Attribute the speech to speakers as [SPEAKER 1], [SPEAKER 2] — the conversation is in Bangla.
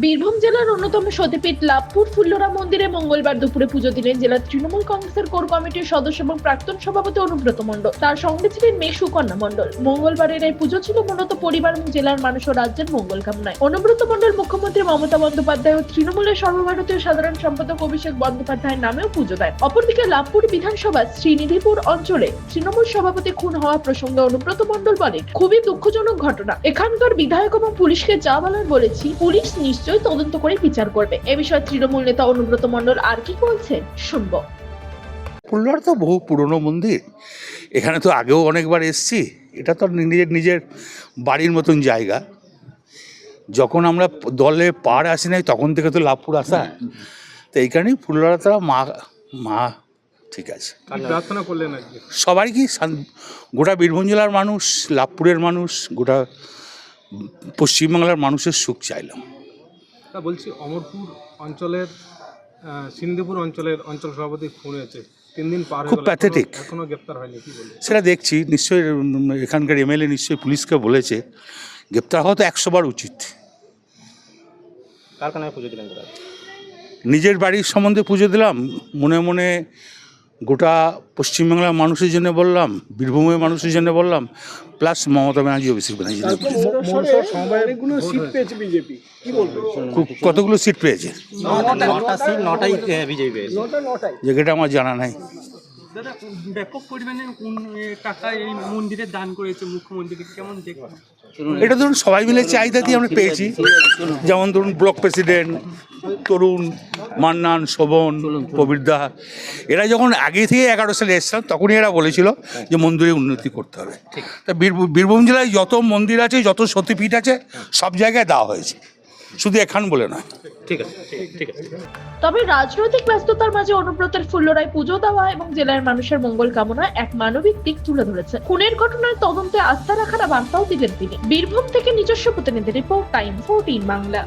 [SPEAKER 1] বীরভূম জেলার অন্যতম সতীপীঠ লাভপুর ফুল্লরা মন্দিরে মঙ্গলবার দুপুরে পুজো দিলেন জেলার তৃণমূল কংগ্রেসের কোর কমিটির সদস্য এবং প্রাক্তন সভাপতি অনুব্রত মণ্ডল। তার সঙ্গে ছিলেন মেয়ে সুকন্যা মণ্ডল। মঙ্গলবারের এই পুজো ছিল মূলত পরিবার এবং জেলার মানুষ ও রাজ্যের মঙ্গল কামনায়। অনুব্রত মণ্ডল মুখ্যমন্ত্রী মমতা বন্দ্যোপাধ্যায় ও তৃণমূলের সর্বভারতীয় সাধারণ সম্পাদক অভিষেক বন্দ্যোপাধ্যায়ের নামেও পুজো দেন। অপরদিকে লাভপুর বিধানসভা শ্রীনিধিপুর অঞ্চলে তৃণমূল সভাপতি খুন হওয়া প্রসঙ্গে অনুব্রত মণ্ডল বলেন, খুবই দুঃখজনক ঘটনা। এখানকার বিধায়ক এবং পুলিশকে যা বলার বলেছি, পুলিশ নিশ্চয়ই তদন্ত করে বিচার করবে। এ বিষয়ে তৃণমূল নেতা অনুব্রত মণ্ডল আর কি বলছেন? শুনব।
[SPEAKER 2] ফুল্লর তো বহু পুরনো মন্দির। এখানে তো আগেও অনেকবার এসছি। এটা তো নিজের নিজের বাড়ির মতন জায়গা। যখন আমরা দলে পার আসি নাই তখন থেকে তো লাভপুর আসা। তো এই কারণেই ফুল্লরা তারা মা মা ঠিক আছে।
[SPEAKER 3] কি প্রার্থনা করলেন আজকে
[SPEAKER 2] কি শান- গোটা বীরভূম জেলার মানুষ লাভপুরের মানুষ গোটা পশ্চিমবাংলার মানুষের সুখ চাইলাম।
[SPEAKER 3] তা বলছি অমরপুর অঞ্চলের সিন্ধুপুর অঞ্চলের অঞ্চল সভাপতি খুন হয়েছে। তিন দিন পার
[SPEAKER 2] খুব
[SPEAKER 3] প্যাথেটিক গেল এখনো-
[SPEAKER 2] pathetic।
[SPEAKER 3] এখনও গ্রেপ্তার হয়নি কি বলবেন
[SPEAKER 2] সেটা দেখছি নিশ্চয়ই এখানকার এমএলএ নিশ্চয়ই পুলিশকে বলেছে। গ্রেপ্তার হওয়া তো একশো বার উচিত।
[SPEAKER 4] কারখানায় পুজো দিলেন
[SPEAKER 2] নিজের বাড়ির সম্বন্ধে পুজো দিলাম মনে মনে গোটা পশ্চিমবাংলার মানুষের জন্য বললাম বীরভূমের মানুষের জন্য বললাম প্লাস মমতা ব্যানার্জি অভিষেক ব্যানার্জি
[SPEAKER 3] সিট পেয়েছে বিজেপি কি বলবেন
[SPEAKER 2] কতগুলো সিট পেয়েছে?
[SPEAKER 4] নটা সিট নটাই
[SPEAKER 2] যেটা আমার জানা নাই।
[SPEAKER 5] দাদা ব্যাপক পরিমাণে টাকা এই মন্দিরে দান করেছে মুখ্যমন্ত্রী কেমন দেখবেন
[SPEAKER 2] এটা ধরুন সবাই মিলে চাহিদা দিয়ে আমরা পেয়েছি। যেমন ধরুন ব্লক প্রেসিডেন্ট তরুণ মান্নান শোভন কবিরদা এরা যখন আগে থেকে এগারো সালে এসছিলাম তখনই এরা বলেছিল যে মন্দিরে উন্নতি করতে হবে। তা বীরভূম জেলায় যত মন্দির আছে যত সতীপীঠ আছে সব জায়গায় দেওয়া হয়েছে। শুধু এখান বলে নয়।
[SPEAKER 4] ঠিক আছে ঠিক- ঠিক আছে।
[SPEAKER 1] তবে রাজনৈতিক ব্যস্ততার মাঝে অনুব্রতের ফুল্লরায় পুজো দেওয়া এবং জেলার মানুষের মঙ্গল কামনা এক মানবিক দিক তুলে ধরেছে। খুনের ঘটনার তদন্তে আস্থা রাখার বার্তাও দিলেন তিনি। বীরভূম থেকে নিজস্ব প্রতিনিধি রিপোর্ট টাইম ফোরটিন বাংলা।